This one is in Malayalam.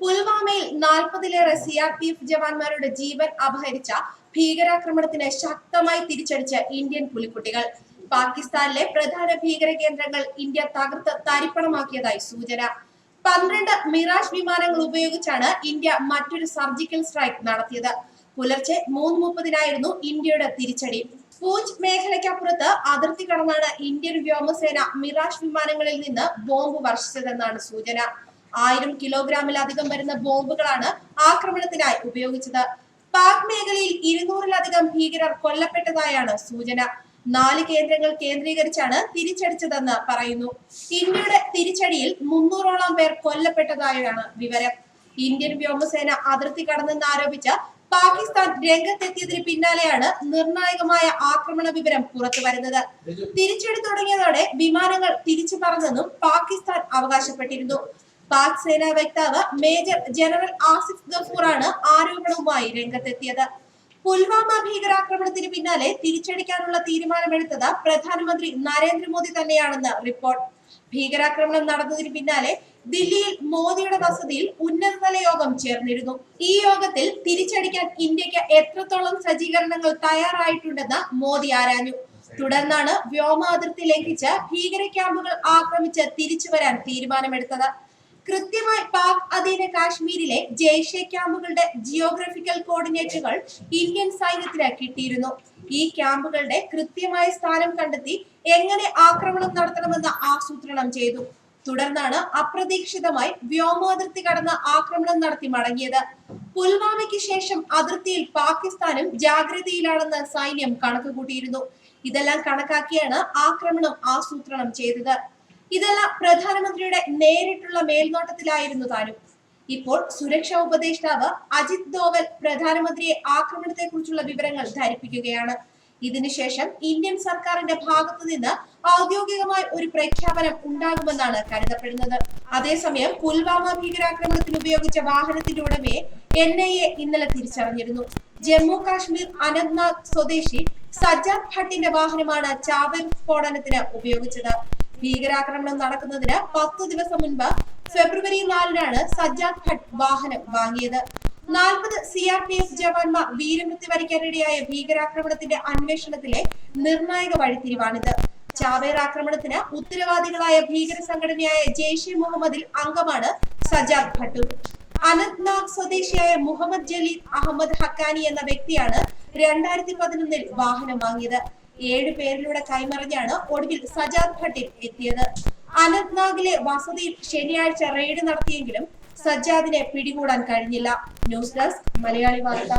പുൽവാമയിൽ നാൽപ്പതിലേറെ സി ആർ പി എഫ് ജവാന്മാരുടെ ജീവൻ അപഹരിച്ച ഭീകരാക്രമണത്തിന് ശക്തമായി തിരിച്ചടിച്ച ഇന്ത്യൻ പുലിക്കുട്ടികൾ. പാകിസ്ഥാനിലെ പ്രധാന ഭീകര കേന്ദ്രങ്ങൾ ഇന്ത്യ തകർത്ത് തരിപ്പണമാക്കിയതായി സൂചന. പന്ത്രണ്ട് മിറാഷ് വിമാനങ്ങൾ ഉപയോഗിച്ചാണ് ഇന്ത്യ മറ്റൊരു സർജിക്കൽ സ്ട്രൈക്ക് നടത്തിയത്. പുലർച്ചെ മൂന്ന് മുപ്പതിനായിരുന്നു ഇന്ത്യയുടെ തിരിച്ചടി. പൂഞ്ച് മേഖലയ്ക്കപ്പുറത്ത് അതിർത്തി കടന്നാണ് ഇന്ത്യൻ വ്യോമസേന മിറാഷ് വിമാനങ്ങളിൽ നിന്ന് ബോംബ് വർഷിച്ചതെന്നാണ് സൂചന. ആയിരം കിലോഗ്രാമിലധികം വരുന്ന ബോംബുകളാണ് ആക്രമണത്തിനായി ഉപയോഗിച്ചത്. പാക് മേഖലയിൽ ഇരുന്നൂറിലധികം ഭീകരർ കൊല്ലപ്പെട്ടതായാണ് സൂചന. നാല് കേന്ദ്രങ്ങൾ കേന്ദ്രീകരിച്ചാണ് തിരിച്ചടിച്ചതെന്ന് പറയുന്നു. ഇന്ത്യയുടെ തിരിച്ചടിയിൽ മുന്നൂറോളം പേർ കൊല്ലപ്പെട്ടതായാണ് വിവരം. ഇന്ത്യൻ വ്യോമസേന അതിർത്തി കടന്നെന്ന് ആരോപിച്ച് പാകിസ്ഥാൻ രംഗത്തെത്തിയതിന് പിന്നാലെയാണ് നിർണായകമായ ആക്രമണ വിവരം പുറത്തു വരുന്നത്. തിരിച്ചടി തുടങ്ങിയതോടെ വിമാനങ്ങൾ തിരിച്ചു പറഞ്ഞെന്നും പാകിസ്ഥാൻ അവകാശപ്പെട്ടിരുന്നു. പാക് സേനാ വക്താവ് മേജർ ജനറൽ ആസിഫ് ഗഫൂറാണ് ആരോപണവുമായി രംഗത്തെത്തിയത്. പുൽവാമ ഭീകരാക്രമണത്തിന് പിന്നാലെ തിരിച്ചടിക്കാനുള്ള തീരുമാനമെടുത്തത് പ്രധാനമന്ത്രി നരേന്ദ്രമോദി തന്നെയാണെന്ന് റിപ്പോർട്ട്. ഭീകരാക്രമണം നടന്നതിന് പിന്നാലെ ദില്ലിയിൽ മോദിയുടെ വസതിയിൽ ഉന്നതതല യോഗം ചേർന്നിരുന്നു. ഈ യോഗത്തിൽ തിരിച്ചടിക്കാൻ ഇന്ത്യയ്ക്ക് എത്രത്തോളം സജ്ജീകരണങ്ങൾ തയ്യാറായിട്ടുണ്ടെന്ന് മോദി ആരാഞ്ഞു. തുടർന്നാണ് വ്യോമാതിർത്തി ലംഘിച്ച് ഭീകര ക്യാമ്പുകൾ ആക്രമിച്ച് തിരിച്ചു വരാൻ തീരുമാനമെടുത്തത്. കൃത്യമായി പാക് അധീന കാശ്മീരിലെ ജെയ്ഷെ ക്യാമ്പുകളുടെ ജിയോഗ്രഫിക്കൽ കോർഡിനേറ്റുകൾ ഇന്ത്യൻ സൈന്യത്തിന് കിട്ടിയിരുന്നു ഈ ക്യാമ്പുകളുടെ കൃത്യമായ സ്ഥാനം കണ്ടെത്തി എങ്ങനെ ആക്രമണം നടത്തണമെന്ന് ആസൂത്രണം ചെയ്തു. തുടർന്നാണ് അപ്രതീക്ഷിതമായി വ്യോമാതിർത്തി കടന്ന് ആക്രമണം നടത്തി മടങ്ങിയത്. പുൽവാമയ്ക്ക് ശേഷം അതിർത്തിയിൽ പാകിസ്ഥാനും ജാഗ്രതയിലാണെന്ന് സൈന്യം കണക്കുകൂട്ടിയിരുന്നു. ഇതെല്ലാം കണക്കാക്കിയാണ് ആക്രമണം ആസൂത്രണം ചെയ്തത്. ഇതെല്ലാം പ്രധാനമന്ത്രിയുടെ നേരിട്ടുള്ള മേൽനോട്ടത്തിലായിരുന്നു താനും. ഇപ്പോൾ സുരക്ഷാ ഉപദേഷ്ടാവ് അജിത് ദോവൽ പ്രധാനമന്ത്രിയെ ആക്രമണത്തെക്കുറിച്ചുള്ള വിവരങ്ങൾ ധരിപ്പിക്കുകയാണ്. ഇതിനുശേഷം ഇന്ത്യൻ സർക്കാരിന്റെ ഭാഗത്തു നിന്ന് ഔദ്യോഗികമായി ഒരു പ്രഖ്യാപനം ഉണ്ടാകുമെന്നാണ് കരുതപ്പെടുന്നത്. അതേസമയം പുൽവാമ ഭീകരാക്രമണത്തിന് ഉപയോഗിച്ച വാഹനത്തിന്റെ ഉടമയെ എൻ ഐ എ ഇന്നലെ തിരിച്ചറിഞ്ഞിരുന്നു. ജമ്മു കാശ്മീർ അനന്ത്നാഗ് സ്വദേശി സജ്ജാദ് ഭട്ടിന്റെ വാഹനമാണ് ചാവൽ സ്ഫോടനത്തിന് ഉപയോഗിച്ചത്. ഭീകരാക്രമണം നടക്കുന്നതിന് പത്തു ദിവസം മുൻപ് ഫെബ്രുവരി നാലിനാണ് സജ്ജാദ് ഭട്ട് വാഹനം വാങ്ങിയത്. നാൽപ്പത് സി ആർ പി എഫ് ജവാന്മാർ വീരമൃത്യു വരിക്കാനിടയായ ഭീകരാക്രമണത്തിന്റെ അന്വേഷണത്തിലെ നിർണായക വഴിത്തിരിവാണിത്. ചാവേർ ആക്രമണത്തിന് ഉത്തരവാദികളായ ഭീകര സംഘടനയായ ജെയ്ഷെ മുഹമ്മദിൽ അംഗമാണ് സജാദ് ഭട്ടു. അനന്ത്നാഗ് സ്വദേശിയായ മുഹമ്മദ് ജലീൽ അഹമ്മദ് ഹക്കാനി എന്ന വ്യക്തിയാണ് രണ്ടായിരത്തി പതിനൊന്നിൽ വാഹനം വാങ്ങിയത്. ഏഴ് പേരിലൂടെ കൈമറിഞ്ഞാണ് ഒടുവിൽ സജാദ് ഭട്ടിൽ എത്തിയത്. അനന്ത്നാഗിലെ വസതിയിൽ ശനിയാഴ്ച റെയ്ഡ് നടത്തിയെങ്കിലും സജ്ജാദിനെ പിടികൂടാൻ കഴിഞ്ഞില്ല. ന്യൂസ് ഡെസ്ക് മലയാളി വാർത്ത.